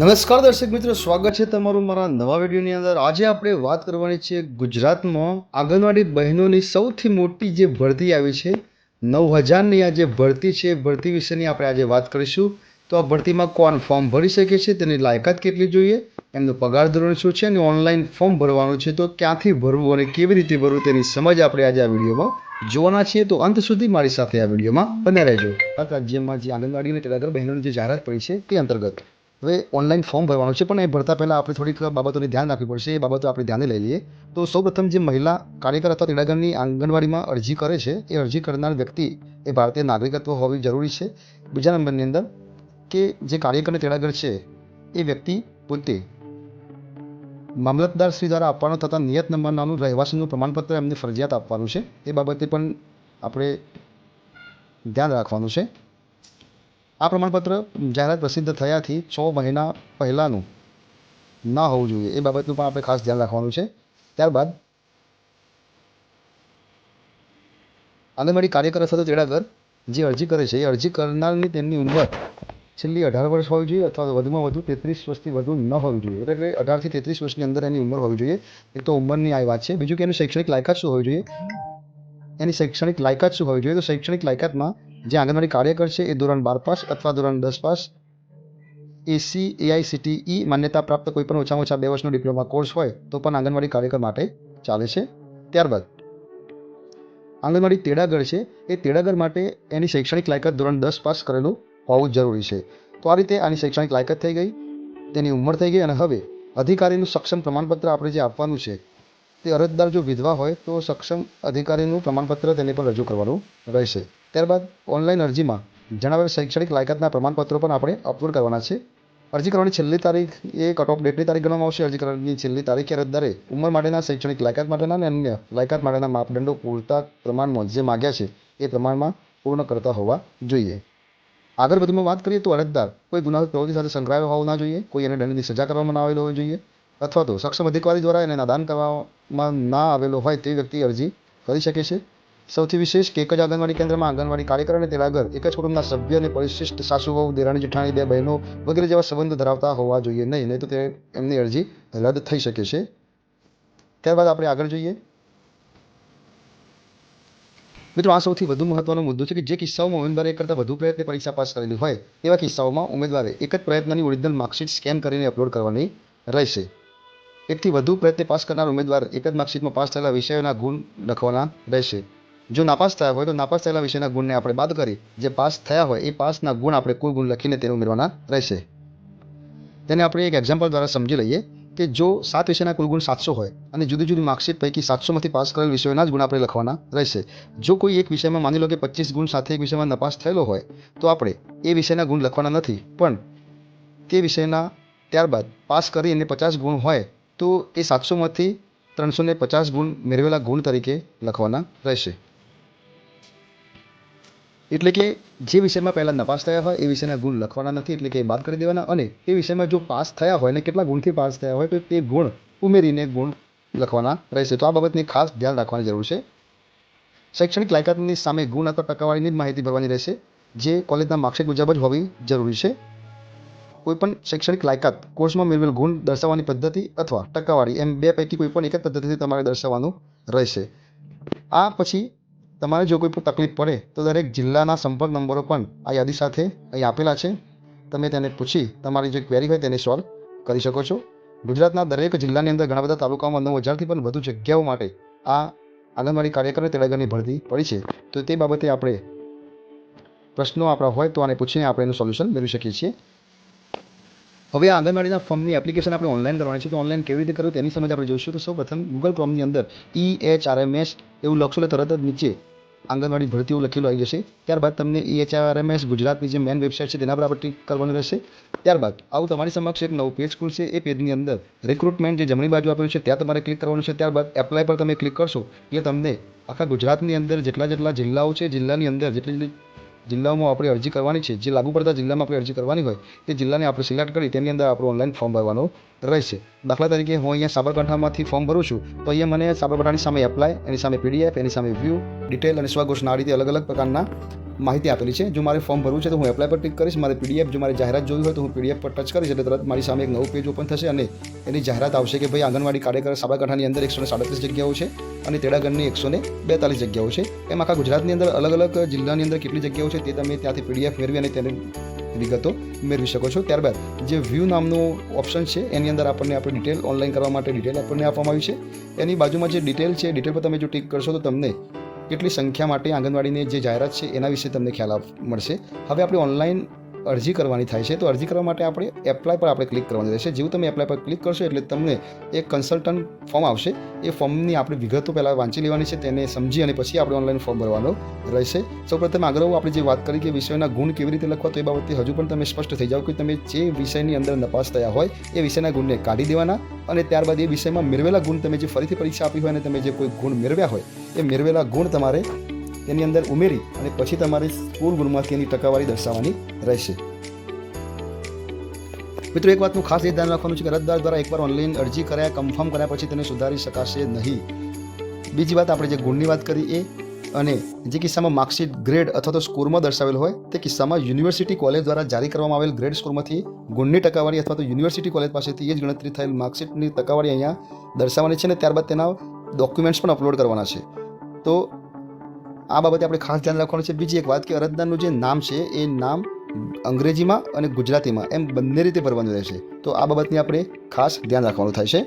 નમસ્કાર દર્શક મિત્રો, સ્વાગત છે તમારું મારા નવા વિડીયોની અંદર. આજે આપણે વાત કરવાની છે ગુજરાતમાં આંગણવાડી બહેનોની સૌથી મોટી જે ભરતી આવી છે નવ હજારની આ જે ભરતી છે ભરતી વિશેની આપણે આજે વાત કરીશું. તો આ ભરતીમાં કોણ ફોર્મ ભરી શકે છે, તેની લાયકાત કેટલી જોઈએ, એમનો પગાર ધોરણ શું છે, અને ઓનલાઈન ફોર્મ ભરવાનું છે, તો ક્યાંથી ભરવું અને કેવી રીતે ભરવું તેની સમજ આપણે આજે આ વિડીયોમાં જોવાના છીએ. તો અંત સુધી મારી સાથે આ વિડીયોમાં બને રહેજો. આ રાજ્યમાં જે આંગણવાડી અને તેડાગર બહેનોની જે જાહેરાત પડી છે, તે અંતર્ગત. હવે ઓનલાઈન ફોર્મ ભરવાનું છે, પણ એ ભરતા પહેલાં આપણે થોડીક બાબતોને ધ્યાન રાખવી પડશે, એ બાબતો આપણે ધ્યાને લઈ લઈએ. તો સૌપ્રથમ જે મહિલા કાર્યકર અથવા તેડાગરની આંગણવાડીમાં અરજી કરે છે, એ અરજી કરનાર વ્યક્તિ એ ભારતીય નાગરિકત્વ હોવી જરૂરી છે. બીજા નંબરની અંદર કે જે કાર્યકર અને તેડાગર છે, એ વ્યક્તિ પોતે મામલતદાર શ્રી દ્વારા આપવાનો થતા નિયત નંબરનાનું રહેવાસીનું પ્રમાણપત્ર એમને ફરજિયાત આપવાનું છે. એ બાબતે પણ આપણે ધ્યાન રાખવાનું છે. આ પ્રમાણપત્ર જાહેરાત પ્રસિદ્ધ થયાથી છ મહિના પહેલાંનું ના હોવું જોઈએ. એ બાબતનું પણ આપણે ખાસ ધ્યાન રાખવાનું છે. ત્યારબાદ આંગણવાડી કાર્યકર અથવા તો તેડાગર જે અરજી કરે છે, એ અરજી કરનારની તેમની ઉંમર છેલ્લી અઢાર વર્ષ હોવી જોઈએ અથવા વધુમાં વધુ તેત્રીસ વર્ષથી વધુ ન હોવી જોઈએ. એટલે અઢારથી તેત્રીસ વર્ષની અંદર એની ઉંમર હોવી જોઈએ. એક તો ઉંમરની આ વાત છે. બીજું કે એનું શૈક્ષણિક લાયકાત શું હોવી જોઈએ? એની શૈક્ષણિક લાયકાત શું હોવી જોઈએ? તો શૈક્ષણિક લાયકાતમાં જે આંગણવાડી કાર્યકર છે એ ધોરણ બાર પાસ અથવા ધોરણ દસ પાસ એસી એઆઈસીટીઈ માન્યતા પ્રાપ્ત કોઈ પણ ઓછામાં ઓછા બે વર્ષનો ડિપ્લોમા કોર્સ હોય તો પણ આંગણવાડી કાર્યકર માટે ચાલે છે. ત્યારબાદ આંગણવાડી તેડાગર છે એ તેડાગર માટે એની શૈક્ષણિક લાયકાત ધોરણ દસ પાસ કરેલું હોવું જરૂરી છે. તો આ રીતે આની શૈક્ષણિક લાયકાત થઈ ગઈ, તેની ઉંમર થઈ ગઈ અને હવે અધિકારીનું સક્ષમ પ્રમાણપત્ર આપણે જે આપવાનું છે તે અરજદાર જો વિધવા હોય તો સક્ષમ અધિકારીનું પ્રમાણપત્ર તેને પણ રજૂ કરવાનું રહેશે. ત્યારબાદ ઓનલાઈન અરજીમાં જણાવેલ શૈક્ષણિક લાયકાતના પ્રમાણપત્રો પણ આપણે અપલોડ કરવાના છે. અરજી કરવાની છેલ્લી તારીખ એ કટ ઓફ ડેટની તારીખ ગણવામાં આવશે. અરજી કરવાની છેલ્લી તારીખે અરજદારે ઉંમર માટેના, શૈક્ષણિક લાયકાત માટેના અને અન્ય લાયકાત માટેના માપદંડો પૂરતા પ્રમાણમાં જે માગ્યા છે એ પ્રમાણમાં પૂર્ણ કરતા હોવા જોઈએ. આગળ વધુમાં વાત કરીએ તો અરજદાર કોઈ ગુનાહિત પ્રવૃત્તિ સાથે સંકળાયેલો હોવો ના જોઈએ. કોઈ એને દંડની સજા કરવામાં ના આવેલો હોવી જોઈએ. અથવા તો સક્ષમ અધિકારી દ્વારા એને નાદાન કરવામાં ના આવેલો હોય તે વ્યક્તિ અરજી કરી શકે છે. સૌથી વિશેષ કે એક જ આંગણવાડી કેન્દ્રમાં આંગણવાડી કાર્યકર અને આગળ એક જ કુટુંબના સભ્ય અને પરિશિષ્ટ સાસુ વહુ દેરાણી, જેઠાણી, બે બહેનો વગેરે જેવા સંબંધ ધરાવતા હોવા જોઈએ નહીં નહીં તો તે એમની અરજી રદ થઈ શકે છે. ત્યારબાદ આપણે આગળ જોઈએ. મિત્રો, આ સૌથી વધુ મહત્વનો મુદ્દો છે કે જે કિસ્સાઓમાં ઉમેદવારે એક કરતાં વધુ પ્રયત્ને પરીક્ષા પાસ કરેલી હોય તેવા કિસ્સાઓમાં ઉમેદવારે એક જ પ્રયત્નની ઓરિજિનલ માર્કશીટ સ્કેન કરીને અપલોડ કરવાની રહેશે. એકથી વધુ પ્રયત્ને પાસ કરનાર ઉમેદવાર એક જ માર્કશીટમાં પાસ થયેલા વિષયોના ગુણ લખવાના રહેશે. જો નાપાસ થયા હોય તો નાપાસ થયેલા વિષયના ગુણને આપણે બાદ કરી, જે પાસ થયા હોય એ પાસના ગુણ આપણે કુલ ગુણ લખીને તેને ઉમેરવાના રહેશે. તેને આપણે એક એક્ઝામ્પલ દ્વારા સમજી લઈએ કે જો સાત વિષયના કુલ ગુણ સાતસો હોય અને જુદી જુદી માર્કશીટ પૈકી સાતસોમાંથી પાસ કરેલ વિષયોના જ ગુણ આપણે લખવાના રહેશે. જો કોઈ એક વિષયમાં માની લો કે પચીસ ગુણ સાથે એક વિષયમાં નપાસ થયેલો હોય, તો આપણે એ વિષયના ગુણ લખવાના નથી. પણ તે વિષયના ત્યારબાદ પાસ કરી અને પચાસ ગુણ હોય તો એ સાતસોમાંથી ત્રણસો ને પચાસ ગુણ મેળવેલા ગુણ તરીકે લખવાના રહેશે. એટલે કે જે વિષયમાં પહેલાં નપાસ થયા હોય એ વિષયના ગુણ લખવાના નથી, એટલે કે એ બાદ કરી દેવાના. અને એ વિષયમાં જો પાસ થયા હોય અને કેટલા ગુણથી પાસ થયા હોય તો તે ગુણ ઉમેરીને ગુણ લખવાના રહેશે. તો આ બાબતની ખાસ ધ્યાન રાખવાની જરૂર છે. શૈક્ષણિક લાયકાતની સામે ગુણ અથવા ટકાવારીની જ માહિતી ભરવાની રહેશે, જે કોલેજના માર્કશીટ મુજબ જ હોવી જરૂરી છે. કોઈપણ શૈક્ષણિક લાયકાત કોર્સમાં મેળવેલ ગુણ દર્શાવવાની પદ્ધતિ અથવા ટકાવારી એમ બે પૈકી કોઈપણ એક જ પદ્ધતિથી તમારે દર્શાવવાનું રહેશે. આ પછી તમારે જો કોઈ પણ તકલીફ પડે તો દરેક જિલ્લાના સંપર્ક નંબરો પણ આ યાદી સાથે અહીં આપેલા છે. તમે તેને પૂછી તમારી જે ક્વેરી હોય તેને સોલ્વ કરી શકો છો. ગુજરાતના દરેક જિલ્લાની અંદર ઘણા બધા તાલુકાઓમાં નવ હજારથી પણ વધુ જગ્યાઓ માટે આ આંગણવાડી કાર્યકર તેડાગરની ભરતી પડી છે. તો તે બાબતે આપણે પ્રશ્નો આપણા હોય તો આને પૂછીને આપણે એનું સોલ્યુશન મેળવી શકીએ છીએ. હવે આંગણવાડીના ફોર્મની એપ્લિકેશન આપણે ઓનલાઈન કરવાની છે. તો ઓનલાઈન કેવી રીતે કરવું તેની સમજ આપણે જોઈશું. તો સૌ પ્રથમ ગૂગલ ક્રોમની અંદર E H R M S એવું લખશો એટલે તરત જ નીચે આંગણવાડી ભરતીઓ લખેલું આવી જશે. ત્યારબાદ તમને E H R M S ગુજરાતની જે મેન વેબસાઇટ છે તેના પર આપણે ક્લિક કરવાનું રહેશે. ત્યારબાદ આવું તમારી સમક્ષ એક નવું પેજ ખુલશે. એ પેજની અંદર રિક્રુટમેન્ટ જે જમણી બાજુ આપેલું છે, ત્યાં તમારે ક્લિક કરવાનું છે. ત્યારબાદ એપ્લાય પર તમે ક્લિક કરશો એટલે તમને આખા ગુજરાતની અંદર જેટલા જેટલા જિલ્લાઓ છે, જિલ્લાની અંદર જેટલી જેટલી જિલ્લાઓમાં આપણે અરજી કરવાની છે, જે લાગુ પડતા જિલ્લામાં આપણે અરજી કરવાની હોય, તે જિલ્લાને આપણે સિલેક્ટ કરી તેની અંદર આપણું ઓનલાઈન ફોર્મ ભરવાનું રહેશે. દાખલા તરીકે હું અહીંયા સાબરકાંઠામાંથી ફોર્મ ભરું છું, તો અહીંયા મને સાબરકાંઠાની સામે એપ્લાય એની સામે પીડીએફ એની સામે વ્યૂ ડિટેલ અને સ્વઘોષણા આ રીતે અલગ અલગ પ્રકારના માહિતી આપેલી છે. જો મારે ફોર્મ ભરવું છે તો હું એપ્લાય પર ક્લિક કરીશ. મારે પીડીએફ જો મારે જાહેરાત જોવી હોય તો હું પીડીએફ પર ટચ કરીશ. એટલે તરત મારી સામે એક નવું પેજ ઓપન થશે અને એની જાહેરાત આવશે કે ભાઈ આંગણવાડી કાર્યકર સાબરકાંઠાની અંદર એકસો સાડત્રીસ જગ્યાઓ છે અને તેડાગઢની એકસો ને બેતાલીસ જગ્યાઓ છે. એમ આખા ગુજરાતની અંદર અલગ અલગ જિલ્લાની અંદર કેટલી જગ્યાઓ છે તે તમે ત્યાંથી પીડીએફ મેળવી અને તેની વિગતો મેળવી શકો છો. ત્યારબાદ જે વ્યૂ નામનું ઓપ્શન છે એની અંદર આપણને આપણે ડિટેલ ઓનલાઈન કરવા માટે ડિટેલ આપણને આપવામાં આવી છે. એની બાજુમાં જે ડિટેલ છે ડિટેલ પર તમે જો ટિક કરશો તો તમને કેટલી સંખ્યા માટે આંગણવાડીની જે જાહેરાત છે એના વિશે તમને ખ્યાલ મળશે. હવે આપણે ઓનલાઈન અરજી કરવાની થાય છે, તો અરજી કરવા માટે આપણે એપ્લાય પર આપણે ક્લિક કરવાનું રહેશે. જેવું તમે એપ્લાય પર ક્લિક કરશો એટલે તમને એક કન્સલ્ટન્ટ ફોર્મ આવશે. એ ફોર્મની આપણે વિગતો પહેલાં વાંચી લેવાની છે, તેને સમજી અને પછી આપણે ઓનલાઈન ફોર્મ ભરવાનો રહેશે. સૌપ્રથમ આગળ આપણે જે વાત કરી કે વિષયના ગુણ કેવી રીતે લખવા, તો એ બાબતે હજુ પણ તમે સ્પષ્ટ થઈ જાઓ કે તમે જે વિષયની અંદર નપાસ થયા હોય, એ વિષયના ગુણને કાઢી દેવાના. અને ત્યારબાદ એ વિષયમાં મેળવેલા ગુણ તમે જે ફરીથી પરીક્ષા આપી હોય અને તમે જે કોઈ ગુણ મેળવ્યા હોય, એ મેળવેલા ગુણ તમારે તેની અંદર ઉમેરી અને પછી તમારે સ્કૂલ ગુણમાંથી એની ટકાવારી દર્શાવવાની રહેશે. મિત્રો, એક વાતનું ખાસ એ ધ્યાન રાખવાનું છે કે અરજદાર દ્વારા એકવાર ઓનલાઈન અરજી કરાયા, કન્ફર્મ કર્યા પછી તેને સુધારી શકાશે નહીં. બીજી વાત, આપણે જે ગુણની વાત કરી એ અને જે કિસ્સામાં માર્કશીટ ગ્રેડ અથવા તો સ્કોરમાં દર્શાવેલ હોય, તે કિસ્સામાં યુનિવર્સિટી કોલેજ દ્વારા જારી કરવામાં આવેલ ગ્રેડ સ્કોરમાંથી ગુણની ટકાવારી અથવા તો યુનિવર્સિટી કોલેજ પાસેથી એ જ ગણતરી થયેલ માર્કશીટની ટકાવારી અહીંયા દર્શાવવાની છે અને ત્યારબાદ તેના ડોક્યુમેન્ટ્સ પણ અપલોડ કરવાના છે. તો આ બાબતે આપણે ખાસ ધ્યાન રાખવાનું છે. બીજી એક વાત કે અરજદારનું જે નામ છે, એ નામ અંગ્રેજીમાં અને ગુજરાતીમાં એમ બંને રીતે ભરવાનું રહેશે. તો આ બાબતની આપણે ખાસ ધ્યાન રાખવાનું થાય છે.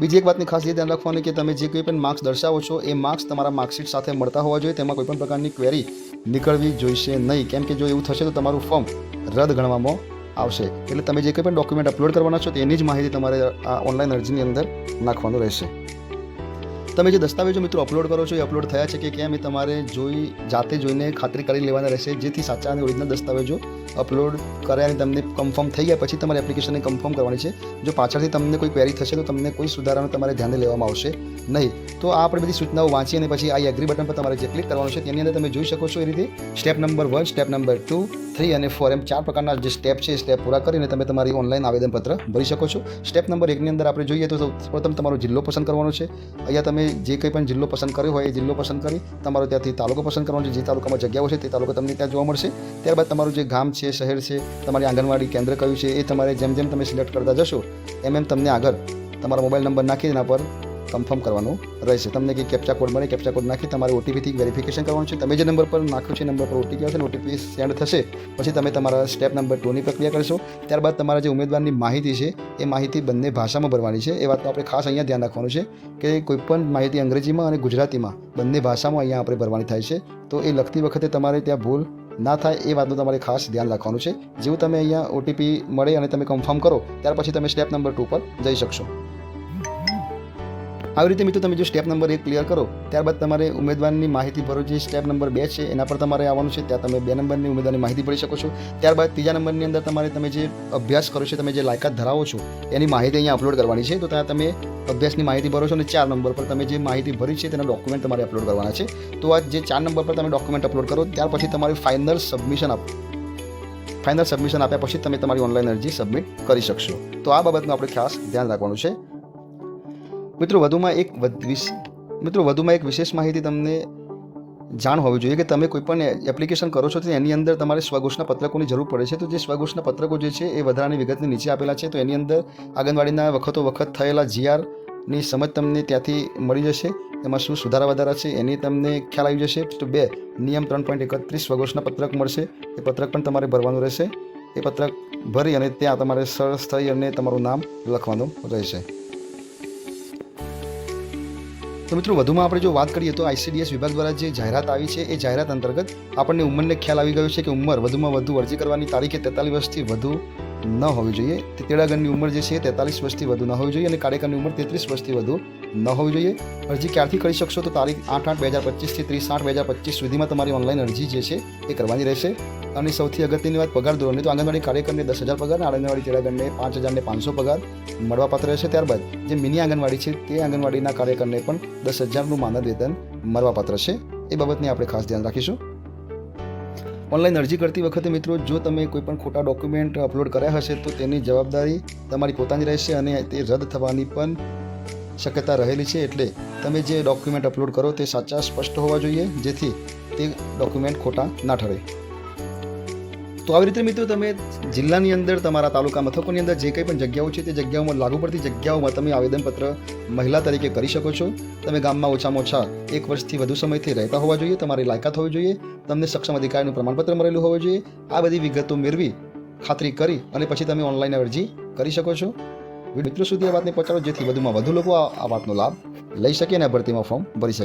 બીજી એક વાતની ખાસ એ ધ્યાન રાખવાની કે તમે જે કોઈ પણ માર્ક્સ દર્શાવો છો, એ માર્ક્સ તમારા માર્કશીટ સાથે મળતા હોવા જોઈએ. તેમાં કોઈ પણ પ્રકારની ક્વેરી નીકળવી જોઈશે નહીં. કેમ કે જો એવું થશે તો તમારું ફોર્મ રદ ગણવામાં આવશે. એટલે તમે જે કંઈ પણ ડોક્યુમેન્ટ અપલોડ કરવાના છો, તેની જ માહિતી તમારે આ ઓનલાઈન અરજીની અંદર નાખવાનું રહેશે. તમે જે દસ્તાવેજો મિત્રો અપલોડ કરો છો, એ અપલોડ થયા છે કે કેમ, એ તમારે જોઈ, જાતે જોઈને ખાતરી કરી લેવાના રહેશે, જેથી સાચા અને ઓરિજિનલ દસ્તાવેજો અપલોડ કર્યા અને તમને કન્ફર્મ થઈ ગયા, પછી તમારે એપ્લિકેશનને કન્ફર્મ કરવાની છે. જો પાછળથી તમને કોઈ ક્વેરી થશે, તો તમને કોઈ સુધારાનું તમારે ધ્યાને લેવામાં આવશે નહીં. તો આ આપણે બધી સૂચનાઓ વાંચી અને પછી આ એગ્રી બટન પર તમારે જે ક્લિક કરવાનું છે, તેની અંદર તમે જોઈ શકો છો એ રીતે step number one step number two three અને ફોર એમ ચાર પ્રકારના જે સ્ટેપ છે, એ સ્ટેપ પૂરા કરીને તમે તમારી ઓનલાઈન આવેદનપત્ર ભરી શકો છો. સ્ટેપ નંબર એકની અંદર આપણે જોઈએ તો સૌપ્રથમ તમારો જિલ્લો પસંદ કરવાનો છે. અહીંયા તમે જે કંઈ પણ જિલ્લો પસંદ કર્યો હોય એ જિલ્લો પસંદ કરી, તમારો ત્યાંથી તાલુકો પસંદ કરવાનો છે, જે તાલુકામાં જગ્યાઓ છે તે તાલુકો તમને ત્યાં જોવા મળશે. ત્યારબાદ તમારું જે ગામ છે, શહેર છે, તમારી આંગણવાડી કેન્દ્ર કયું છે એ તમારે જેમ જેમ તમે સિલેક્ટ કરતા જશો, એમ એમ તમને આગળ તમારો મોબાઈલ નંબર નાખી એના પર કન્ફર્મ કરવાનું રહેશે. તમને કે કેપ્ચા કોડ મળે કેપ્ચા કોડ નાખી, તમારે ઓટીપીથી વેરિફિકેશન કરવાનું છે. તમે જે નંબર પર નાખ્યો છે નંબર પર ઓટીપી આવશે ઓટીપી સેન્ડ થશે. પછી તમે તમારા સ્ટેપ નંબર ટુની પ્રક્રિયા કરશો. ત્યારબાદ તમારા જે ઉમેદવારની માહિતી છે, એ માહિતી બંને ભાષામાં ભરવાની છે. એ વાતનું આપણે ખાસ અહીંયા ધ્યાન રાખવાનું છે કે કોઈપણ માહિતી અંગ્રેજીમાં અને ગુજરાતીમાં બંને ભાષામાં અહીંયા આપણે ભરવાની થાય છે. તો એ લખતી વખતે તમારે ત્યાં ભૂલ ના થાય, એ વાતનું તમારે ખાસ ધ્યાન રાખવાનું છે. જેવું તમે અહીંયા ઓટીપી મળે અને તમે કન્ફર્મ કરો, ત્યાર પછી તમે સ્ટેપ નંબર ટુ પર જઈ શકશો. આવી રીતે મિત્રો તમે જો સ્ટેપ નંબર એક ક્લિયર કરો, ત્યારબાદ તમારે ઉમેદવારની માહિતી ભરો જે સ્ટેપ નંબર બે છે, એના પર તમારે આવવાનું છે, ત્યાં તમે બે નંબરની ઉમેદવારની માહિતી ભરી શકો છો. ત્યારબાદ ત્રીજા નંબરની અંદર તમારે તમે જે અભ્યાસ કરો છો, તમે જે લાયકાત ધરાવો છો, એની માહિતી અહીંયા અપલોડ કરવાની છે. તો ત્યાં તમે અભ્યાસની માહિતી ભરો છો અને ચાર નંબર પર તમે જે માહિતી ભરી છે, તેના ડોક્યુમેન્ટ તમારે અપલોડ કરવાના છે. તો આ જે ચાર નંબર પર તમે ડોક્યુમેન્ટ અપલોડ કરો, ત્યાર પછી તમારે ફાઇનલ સબમિશન આપો ફાઇનલ સબમિશન આપ્યા પછી તમે તમારી ઓનલાઈન અરજી સબમિટ કરી શકશો. તો આ બાબતનું આપણે ખાસ ધ્યાન રાખવાનું છે. મિત્રો, વધુમાં એક મિત્રો, વધુમાં એક વિશેષ માહિતી તમને જાણ હોવી જોઈએ કે તમે કોઈ પણ એપ્લિકેશન કરો છો તો એની અંદર તમારે સ્વઘોષણા પત્રકોની જરૂર પડે છે. તો જે સ્વઘોષણા પત્રકો જે છે એ વધારાની વિગતની નીચે આપેલા છે. તો એની અંદર આંગણવાડીના વખતો વખત થયેલા જીઆરની સમજ તમને ત્યાંથી મળી જશે. એમાં શું સુધારા વધારા છે એની તમને ખ્યાલ આવી જશે. તો બે, નિયમ ત્રણ પોઈન્ટ એકત્રીસ સ્વઘોષણા પત્રક મળશે. એ પત્રક પણ તમારે ભરવાનું રહેશે. એ પત્રક ભરી અને ત્યાં તમારે સરસ થઈ અને તમારું નામ લખવાનું રહેશે. તો મિત્રો, વધુમાં આપણે જો વાત કરીએ તો આઈસીડીએસ વિભાગ દ્વારા જે જાહેરાત આવી છે, એ જાહેરાત અંતર્ગત આપણને ઉંમરને ખ્યાલ આવી ગયો છે કે ઉંમર વધુમાં વધુ અરજી કરવાની તારીખે તેતાલીસ વર્ષથી વધુ ન હોવી જોઈએ. તેડાગરની ઉંમર જે છે તેતાલીસ વર્ષથી વધુ ન હોવી જોઈએ અને કાર્યકરની ઉંમર તેત્રીસ વર્ષથી વધુ ન હોવી જોઈએ. અરજી ક્યારથી કરી શકશો તો તારીખ આઠ આઠ બે હજાર પચીસથી ત્રીસ આઠ બે હજાર પચીસ સુધીમાં તમારી ઓનલાઈન અરજી જે છે એ કરવાની રહેશે. અને સૌથી અગત્યની વાત પગાર ધોરણની, તો આંગણવાડી કાર્યકરને દસ હજાર પગાર આંગણવાડી તેડાગરને પાંચ હજારને પાંચસો પગાર મળવાપાત્ર રહેશે. ત્યારબાદ જે મિની આંગણવાડી છે તે આંગણવાડીના કાર્યકરને પણ દસ હજારનું માનદ વેતન મળવાપાત્ર છે. એ બાબતને આપણે ખાસ ધ્યાન રાખીશું. ઓનલાઈન અરજી કરતી વખતે મિત્રો, જો તમે કોઈ પણ ખોટા ડોક્યુમેન્ટ અપલોડ કર્યા હશે તો તેની જવાબદારી તમારી પોતાની રહેશે અને તે રદ થવાની પણ શક્યતા રહેલી છે એટલે તમે જે ડોક્યુમેન્ટ અપલોડ કરો તે સાચા, સ્પષ્ટ હોવા જોઈએ, જેથી તે ડોક્યુમેન્ટ ખોટા ના ઠરે. તો આવી રીતે મિત્રો તમે જિલ્લાની અંદર તમારા તાલુકા મથકોની અંદર જે કંઈ પણ જગ્યાઓ છે તે જગ્યાઓમાં લાગુ પડતી જગ્યાઓમાં તમે આવેદનપત્ર મહિલા તરીકે કરી શકો છો. તમે ગામમાં ઓછામાં ઓછા એક વર્ષથી વધુ સમયથી રહેતા હોવા જોઈએ, તમારી લાયકાત હોવી જોઈએ, તમને સક્ષમ અધિકારીનું પ્રમાણપત્ર મળેલું હોવું જોઈએ. આ બધી વિગતો મેળવી ખાતરી કરી અને પછી તમે ઓનલાઈન અરજી કરી શકો છો. મિત્રો સુધી આ વાતને પહોંચાડો, જેથી વધુમાં વધુ લોકો આ વાતનો લાભ લઈ શકે અને ભરતીમાં ફોર્મ ભરી શકે.